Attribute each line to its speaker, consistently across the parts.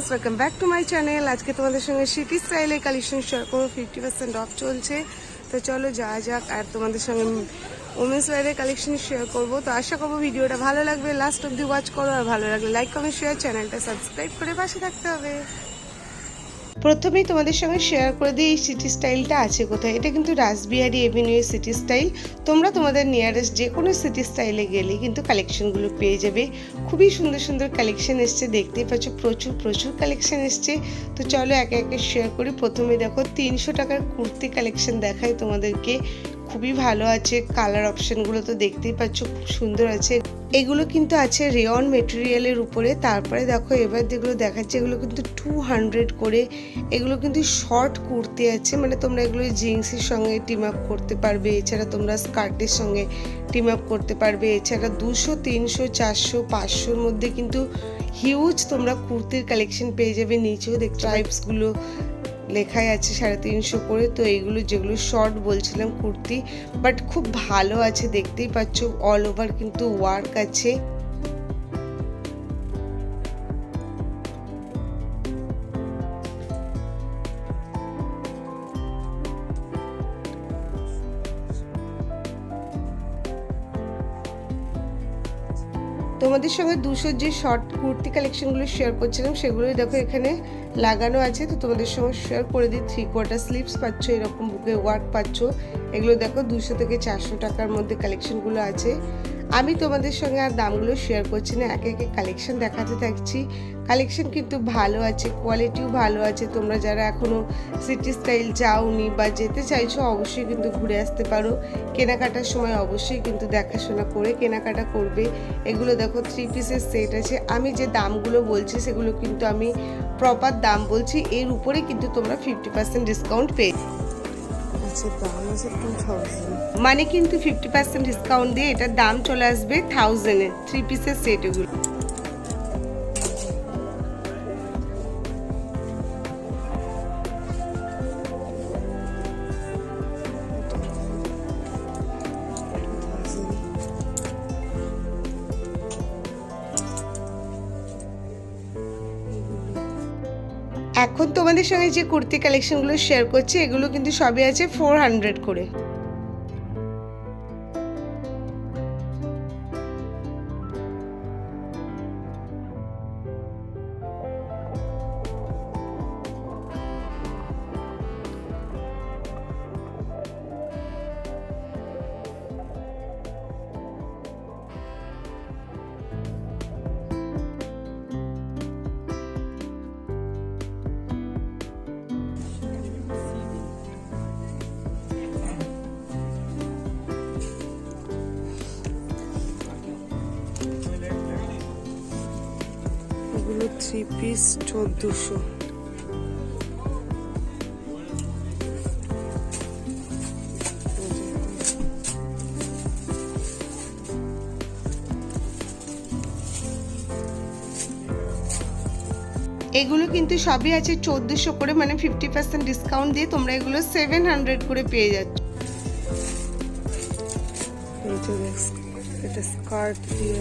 Speaker 1: Viewers welcome back to my channel আজকে তোমাদের সঙ্গে সিটি স্টাইলে কালেকশন শেয়ার করব। ফিফটি পার্সেন্ট অফ চলছে। তো চলো যা যাক, আর তোমাদের সঙ্গে উমেন্স ওয়ারের কালেকশন শেয়ার করব। তো আশা করব ভিডিওটা ভালো লাগবে। লাস্ট অব্দি ওয়াচ করো, আর ভালো লাগলে লাইক কমেন্ট শেয়ার চ্যানেলটা সাবস্ক্রাইব করে পাশে থাকতে হবে। প্রথমেই তোমাদের সঙ্গে শেয়ার করে দিই, এই সিটি স্টাইলটা আছে কোথায়। এটা কিন্তু রাসবিহারি এভিনিউ সিটি স্টাইল তোমরা তোমাদের নিয়ারেস্ট যে কোনো সিটি স্টাইলে গেলে কিন্তু কালেকশনগুলো পেয়ে যাবে। খুবই সুন্দর সুন্দর কালেকশন এসছে, দেখতেই পাচ্ছ, প্রচুর প্রচুর কালেকশন এসছে। তো চলো একে একে শেয়ার করি। প্রথমে দেখো, তিনশো টাকার কুর্তি কালেকশন দেখায় তোমাদেরকে। খুবই ভালো আছে কালার অপশানগুলো তো দেখতেই পাচ্ছ খুব সুন্দর আছে। এগুলো কিন্তু আছে রেয়ন মেটেরিয়ালের উপরে তারপরে দেখো এবার যেগুলো দেখাচ্ছে এগুলো কিন্তু টু হান্ড্রেড করে এগুলো কিন্তু শর্ট কুর্তি আছে মানে তোমরা এগুলো জিন্সের সঙ্গে টিম আপ করতে পারবে এছাড়া তোমরা স্কার্টের সঙ্গে টিম আপ করতে পারবে এছাড়া দুশো তিনশো চারশো পাঁচশোর মধ্যে কিন্তু হিউজ তোমরা কুর্তির কালেকশন পেয়ে যাবে নিচেও দেখ ট্রাইবসগুলো লেখাই আছে সাড়ে তিনশো করে, তো এগুলো যেগুলো শর্ট বলছিলাম, কুর্তি বাট খুব ভালো আছে, দেখতেই পাচ্ছ অল ওভার কিন্তু ওয়ার্ক আছে। তোমাদের সঙ্গে দুশো যে শর্ট কুর্তি কালেকশনগুলো শেয়ার করছিলাম, সেগুলোই দেখো এখানে। লাগানো আছে, তো তোমাদের সঙ্গে শেয়ার করে দিই। থ্রি কোয়ার্টার স্লিপস পাচ্ছ, এরকম বুকে ওয়ার্ক পাচ্ছ। এগুলো দেখো দুশো থেকে চারশো টাকার মধ্যে কালেকশনগুলো আছে। আমি তোমাদের সঙ্গে আর দামগুলো শেয়ার করছি না, একে একে কালেকশন দেখাতে থাকছি। কালেকশন কিন্তু ভালো আছে কোয়ালিটিও ভালো আছে। তোমরা যারা এখনও সিটি স্টাইল যাওনি বা যেতে চাইছো অবশ্যই কিন্তু ঘুরে আসতে পারো। কেনাকাটার সময় অবশ্যই কিন্তু দেখাশোনা করে কেনাকাটা করবে। এগুলো দেখো থ্রি পিসের সেট আছে। আমি যে দামগুলো বলছি সেগুলো কিন্তু আমি প্রপার দাম বলছি। এর উপরে কিন্তু তোমরা ফিফটি পার্সেন্ট ডিসকাউন্ট পেয়ে
Speaker 2: আচ্ছা
Speaker 1: মানে কিন্তু ফিফটি পার্সেন্ট ডিসকাউন্ট দিয়ে এটার দাম চলে আসবে থাউজেন্ডে থ্রি পিসের সেট এগুলো। এখন তোমাদের সঙ্গে যে কুর্তি কালেকশনগুলো শেয়ার করছি, এগুলো কিন্তু সবই আছে ফোর হান্ড্রেড করে।
Speaker 2: থ্রি পিস চোদ্দোশো।
Speaker 1: এগুলো কিন্তু সবই আছে চোদ্দোশো করে মানে ফিফটি পার্সেন্ট ডিসকাউন্ট দিয়ে তোমরা এগুলো সেভেন হান্ড্রেড করে পেয়ে যাচ্ছ।
Speaker 2: এটা স্কার্ট দিয়ে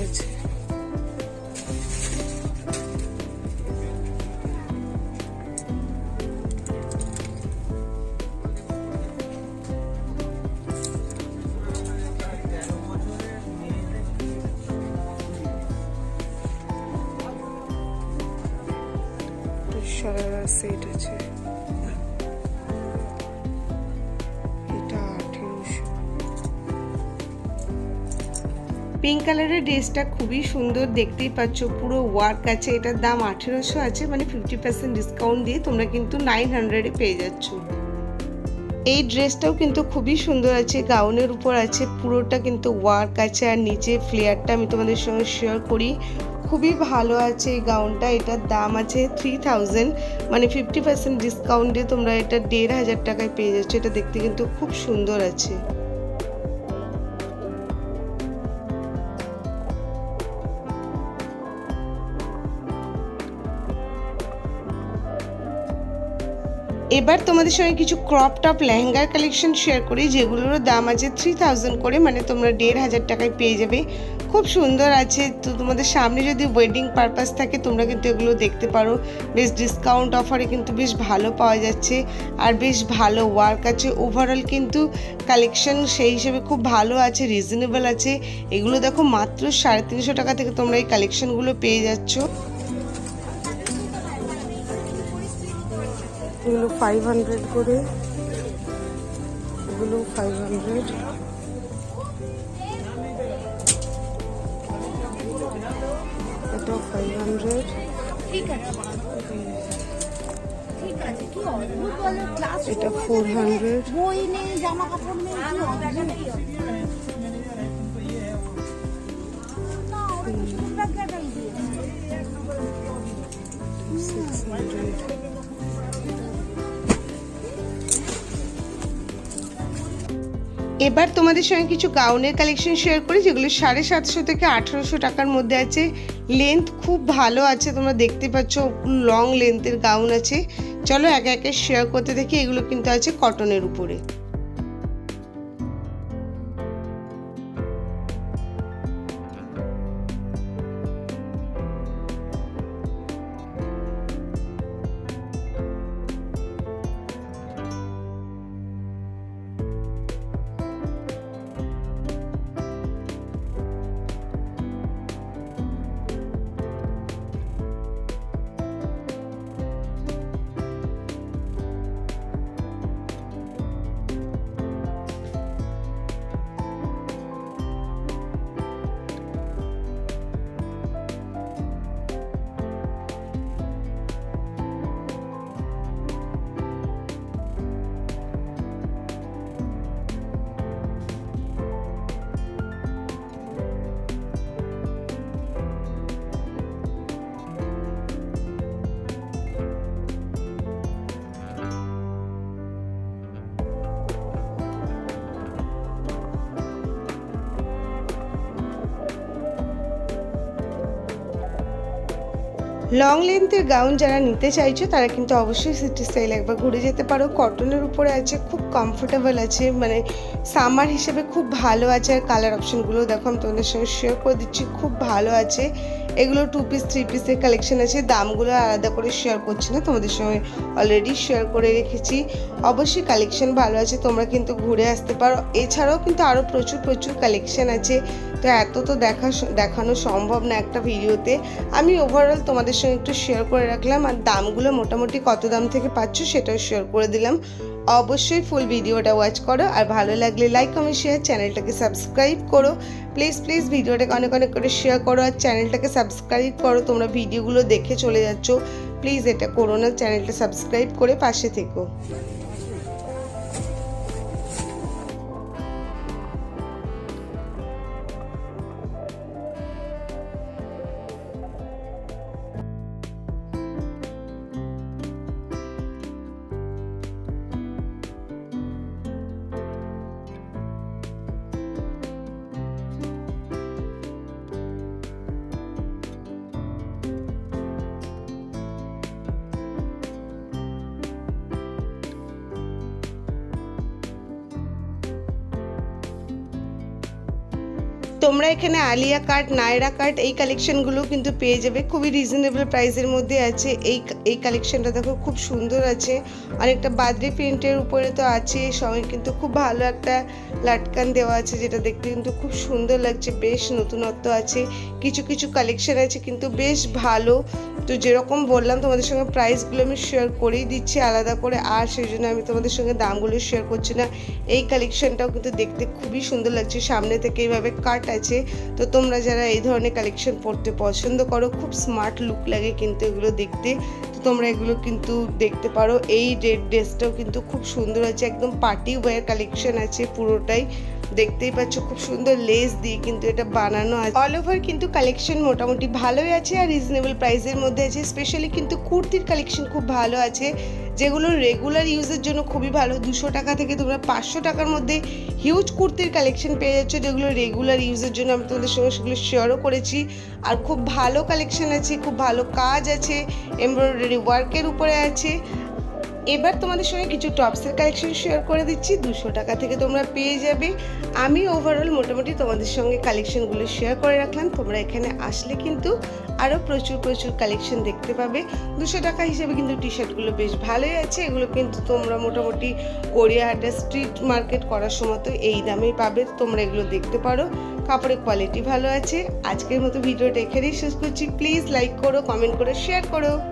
Speaker 1: পিঙ্ক কালারের ড্রেসটা খুবই সুন্দর, দেখতেই পাচ্ছ পুরো ওয়ার্ক আছে। এটার দাম আঠেরোশো আছে মানে ফিফটি পার্সেন্ট ডিসকাউন্ট দিয়ে তোমরা কিন্তু নাইন হান্ড্রেডে পেয়ে যাচ্ছ। এই ড্রেসটাও কিন্তু খুবই সুন্দর আছে, গাউনের উপর আছে, পুরোটা কিন্তু ওয়ার্ক আছে। আর নিচে ফ্লেয়ারটা আমি তোমাদের সঙ্গে শেয়ার করি। খুবই ভালো আছে এই গাউনটা এটার দাম আছে থ্রি থাউজেন্ড মানে ফিফটি পার্সেন্ট ডিসকাউন্টে তোমরা এটা দেড় হাজার টাকায় পেয়ে যাচ্ছ, এটা দেখতে কিন্তু খুব সুন্দর আছে। এবার তোমাদের সঙ্গে কিছু ক্রপ টপ লেহেঙ্গার কালেকশন শেয়ার করি, যেগুলোর দাম আছে থ্রি থাউজেন্ড করে মানে তোমরা দেড় হাজার টাকায় পেয়ে যাবে। খুব সুন্দর আছে, তো তোমাদের সামনে যদি ওয়েডিং পারপাস থাকে, তোমরা কিন্তু এগুলো দেখতে পারো। বেশ ডিসকাউন্ট অফারে কিন্তু বেশ ভালো পাওয়া যাচ্ছে, আর বেশ ভালো ওয়ার্ক আছে। ওভারঅল কিন্তু কালেকশন সেই হিসেবে খুব ভালো আছে রিজনেবল আছে। এগুলো দেখো মাত্র সাড়ে তিনশো টাকা থেকে তোমরা এই কালেকশনগুলো পেয়ে যাচ্ছ।
Speaker 2: এগুলো ফাইভ হান্ড্রেড করে। এগুলো ফাইভ হান্ড্রেড এটাও ফাইভ হান্ড্রেড এটা ফোর হান্ড্রেড
Speaker 1: এবার তোমাদের সঙ্গে কিছু গাউনের কালেকশন শেয়ার করি, যেগুলো সাড়ে সাতশো থেকে আঠেরোশো টাকার মধ্যে আছে। লেন্থ খুব ভালো আছে, তোমরা দেখতে পাচ্ছ লং লেন্থের গাউন আছে। চলো একে একে শেয়ার করতে দেখি, এগুলো কিন্তু আছে কটনের উপরে। লং লেন্থের গাউন যারা নিতে চাইছো, তারা কিন্তু অবশ্যই সিটি স্টাইল একবার ঘুরে যেতে পারো। কটনের উপরে আছে, খুব কমফোর্টেবল আছে মানে সামার হিসেবে খুব ভালো আছে। আর কালার অপশনগুলো দেখো, আমি তোমাদের সঙ্গে শেয়ার করে দিচ্ছি, খুব ভালো আছে। এগুলো টু পিস থ্রি পিসের কালেকশন আছে। দামগুলো আলাদা করে শেয়ার করছি না, তোমাদের সঙ্গে অলরেডি শেয়ার করে রেখেছি। অবশ্যই কালেকশন ভালো আছে, তোমরা কিন্তু ঘুরে আসতে পারো। এছাড়াও কিন্তু আরও প্রচুর প্রচুর কালেকশন আছে। তো এত তো দেখা দেখানো সম্ভব না একটা ভিডিওতে। আমি ওভারঅল তোমাদের সঙ্গে একটু শেয়ার করে রাখলাম, আর দামগুলো মোটামুটি কত দাম থেকে পাচ্ছ সেটাও শেয়ার করে দিলাম। অবশ্যই ফুল ভিডিওটা ওয়াচ করো। আর ভালো লাগলে লাইক কমেন্ট শেয়ার চ্যানেলটাকে সাবস্ক্রাইব করো। প্লিজ প্লিজ ভিডিওটাকে অনেক অনেক করে শেয়ার করো আর চ্যানেলটাকে সাবস্ক্রাইব করো। তোমরা ভিডিওগুলো দেখে চলে যাচ্ছ। প্লিজ এটা করো না চ্যানেলটা সাবস্ক্রাইব করে পাশে থেকো। তোমরা এখানে আলিয়া কাট নায়রা কাট এই কালেকশনগুলো কিন্তু পেয়ে যাবে। খুবই রিজনেবল প্রাইসের মধ্যে আছে। এই এই কালেকশনটা দেখো খুব সুন্দর আছে। অনেকটা বাদরি প্রিন্টের উপরে তো আছে। সঙ্গে কিন্তু খুব ভালো একটা লাটকান দেওয়া আছে, যেটা দেখতে কিন্তু খুব সুন্দর লাগছে। বেশ নতুনত্ব আছে। কিছু কিছু কালেকশন আছে কিন্তু বেশ ভালো। তো যেরকম বললাম, তোমাদের সঙ্গে প্রাইসগুলো আমি শেয়ার করেই দিচ্ছি, আলাদা করে, আর সেই জন্য আমি তোমাদের সঙ্গে দামগুলো শেয়ার করছি না। এই কালেকশনটাও কিন্তু দেখতে খুবই সুন্দর লাগছে, সামনে থেকে এইভাবে কাট আছে। তো তোমরা যারা এই ধরনের কালেকশন পড়তে পছন্দ করো, খুব স্মার্ট লুক লাগে কিন্তু এগুলো দেখতে। তো তোমরা এগুলো কিন্তু দেখতে পারো। এই ড্রেসটাও কিন্তু খুব সুন্দর আছে, একদম পার্টি ওয়্যার কালেকশন আছে পুরোটাই। দেখতেই পাচ্ছ, খুব সুন্দর লেস দিয়ে কিন্তু এটা বানানো আছে। অল ওভার কিন্তু কালেকশন মোটামুটি ভালোই আছে আর রিজনেবল প্রাইসের মধ্যে আছে। স্পেশালি কিন্তু কুর্তির কালেকশন খুব ভালো আছে, যেগুলো রেগুলার ইউজের জন্য খুবই ভালো। দুশো টাকা থেকে তোমরা পাঁচশো টাকার মধ্যে হিউজ কুর্তির কালেকশন পেয়ে যাচ্ছ, যেগুলো রেগুলার ইউজের জন্য আমি তোমাদের সঙ্গে সেগুলো শেয়ারও করেছি। আর খুব ভালো কালেকশন আছে, খুব ভালো কাজ আছে এমব্রয়ডারি ওয়ার্কের উপরে আছে। এবার তোমাদের সঙ্গে কিছু টপসের কালেকশন শেয়ার করে দিচ্ছি। দুশো টাকা থেকে তোমরা পেয়ে যাবে। আমি ওভারঅল মোটামুটি তোমাদের সঙ্গে কালেকশনগুলো শেয়ার করে রাখলাম। তোমরা এখানে আসলে কিন্তু আরও প্রচুর প্রচুর কালেকশন দেখতে পাবে। দুশো টাকা হিসেবে কিন্তু টি শার্টগুলো বেশ ভালোই আছে। এগুলো কিন্তু তোমরা মোটামুটি গড়িয়াহাটা স্ট্রিট মার্কেট করার সময় তো এই দামেই পাবে। তোমরা এগুলো দেখতে পারো। কাপড়ের কোয়ালিটি ভালো আছে। আজকের মতো ভিডিওটা এখানেই শেষ করছি। প্লিজ লাইক করো কমেন্ট করো শেয়ার করো।